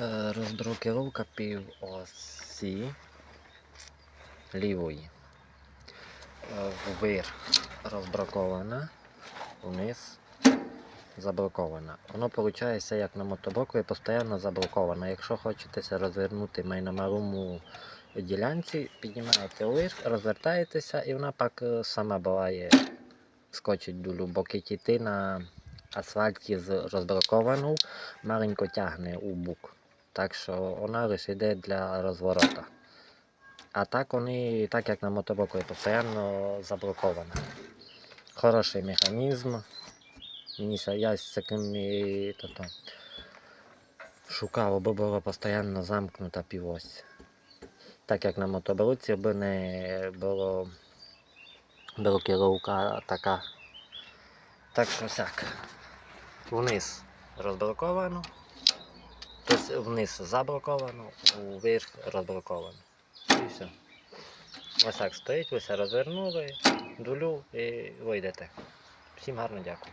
Е, Роздрукировка півосі лівої. Е, Вверх розбракована, вниз забракована. Воно виходить як на мотоблоку і постійно забраковано. Якщо хочете розвернути майномаруму ділянці, піднімаєте вверх, розвертаєтеся і вона пак е, сама буває скочить долю, бо китіти на асфальті з розбраковану маленько тягне у бук. Так що лише йде для розворота. А так вони, так як на мотоблоку, постійно заблокована. Хороший механізм. Мені я з таким то, шукав, аби була постійно замкнута півось. Так як на мотоблоці, аби не було блокировка така. Так що сяк. Вниз розблоковано. Тобто вниз заблоковано, вверх розблоковано. І все. Ось так стоїть, ви все розвернули, дулю і вийдете. Всім гарно дякую.